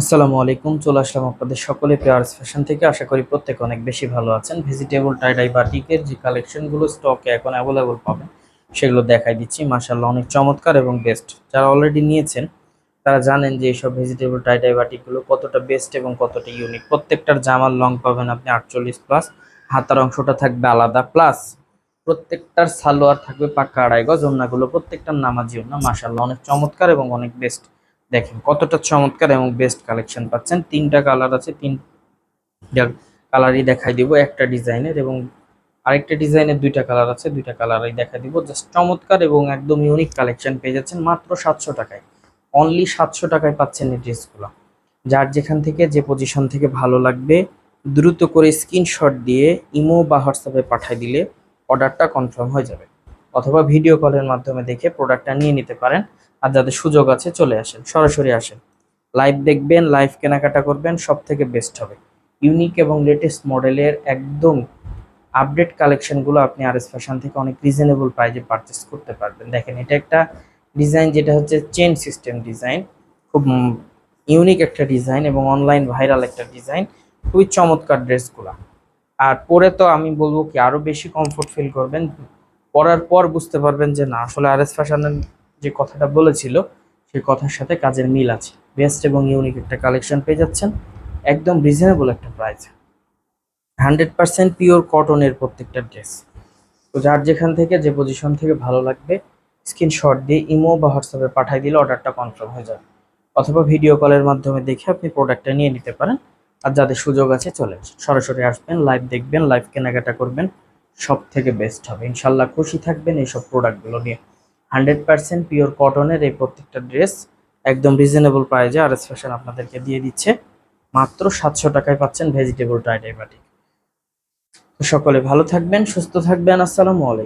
আসসালামু আলাইকুম, চলে আসলাম আপনাদের সকলে পেয়ার্স ফ্যাশন থেকে। আশা করি প্রত্যেক অনেক বেশি ভালো আছেন। ভেজিটেবল টাইডাই বাটিকের যে কালেকশনগুলো স্টকে এখন অ্যাভেলেবল পাবেন, সেগুলো দেখাই দিচ্ছি। মাশাল্লাহ অনেক চমৎকার এবং বেস্ট যারা অলরেডি নিয়েছেন, তারা জানেন যে এইসব ভেজিটেবল টাইডাই বাটিকগুলো কতটা বেস্ট এবং কতটা ইউনিক প্রত্যেকটার জামার লং পাবেন আপনি আটচল্লিশ প্লাস হাতার অংশটা থাকবে আলাদা প্লাস প্রত্যেকটার সালোয়ার থাকবে পাক্কা আড়াই গজ ওন্নাগুলো প্রত্যেকটার নামাজি ওন্না মাশাল্লাহ অনেক চমৎকার এবং অনেক বেস্ট দেখেন কতটা চমৎকার এবং বেস্ট কালেকশন পাচ্ছেন। তিনটা কালার আছে তিনটা কালারই দেখাই দিব, একটা ডিজাইনের এবং আরেকটা ডিজাইনের দুইটা কালার আছে, দুইটা কালারই দেখাই দিব। জাস্ট চমৎকার এবং একদম ইউনিক কালেকশন পেয়ে যাচ্ছেন মাত্র সাতশো টাকায়। অনলি সাতশো টাকায় পাচ্ছেন এই ড্রেসগুলো যার যেখান থেকে, যে পজিশন থেকে ভালো লাগবে, দ্রুত করে স্ক্রিনশট দিয়ে ইমো বা হোয়াটসঅ্যাপে পাঠিয়ে দিলে অর্ডারটা কনফার্ম হয়ে যাবে। অথবা ভিডিও কলের মাধ্যমে দেখে প্রোডাক্টটা নিয়ে নিতে পারেন। আর যাদের সুযোগ আছে চলে আসেন, সরাসরি আসেন। লাইভ দেখবেন লাইভ কেনাকাটা করবেন সব থেকে বেস্ট হবে। ইউনিক এবং লেটেস্ট মডেলের একদম আপডেট কালেকশনগুলো আপনি আর এস ফ্যাশন থেকে অনেক রিজনেবল প্রাইজে পারচেস করতে পারবেন। দেখেন, এটা একটা ডিজাইন যেটা হচ্ছে চেন সিস্টেম ডিজাইন খুব ইউনিক একটা ডিজাইন এবং অনলাইন ভাইরাল একটা ডিজাইন খুবই চমৎকার ড্রেসগুলো আর পরে তো আমি বলব কি, আরও বেশি কমফোর্ট ফিল করবেন পরার পর বুঝতে পারবেন যে না, আসলে আর এস ফ্যাশনের যে কথাটা বলেছিল, সেই কথার সাথে কাজের মিল আছে। বেস্ট এবং ইউনিক একটা কালেকশন পেয়ে যাচ্ছেন। একদম রিজনেবল একটা প্রাইস হান্ড্রেড পার্সেন্ট পিওর কটনের প্রত্যেকটা ড্রেস তো যার যেখান থেকে, যে পজিশন থেকে ভালো লাগবে স্ক্রিনশট দিয়ে ইমো বা হোয়াটসঅ্যাপে পাঠিয়ে দিলে অর্ডারটা কনফার্ম হয়ে যাবে। অথবা ভিডিও কলের মাধ্যমে দেখে আপনি প্রোডাক্টটা নিয়ে নিতে পারেন। আর যাদের সুযোগ আছে, চলে সরাসরি আসবেন লাইভ দেখবেন লাইভ কেনাকাটা করবেন। সব থেকে বেস্ট হবে। ইনশাল্লাহ খুশি থাকবেন এইসব প্রোডাক্টগুলো নিয়ে। হান্ড্রেড পার্সেন্ট পিওর কটনের এই প্রত্যেকটা ড্রেস একদম রিজনেবল প্রাইজে আর এস ফ্যাশন আপনাদেরকে দিয়ে দিচ্ছে। মাত্র সাতশো টাকায় পাচ্ছেন ভেজিটেবল তো সকলে ভালো থাকবেন, সুস্থ থাকবেন, আসসালামু আলাইকুম।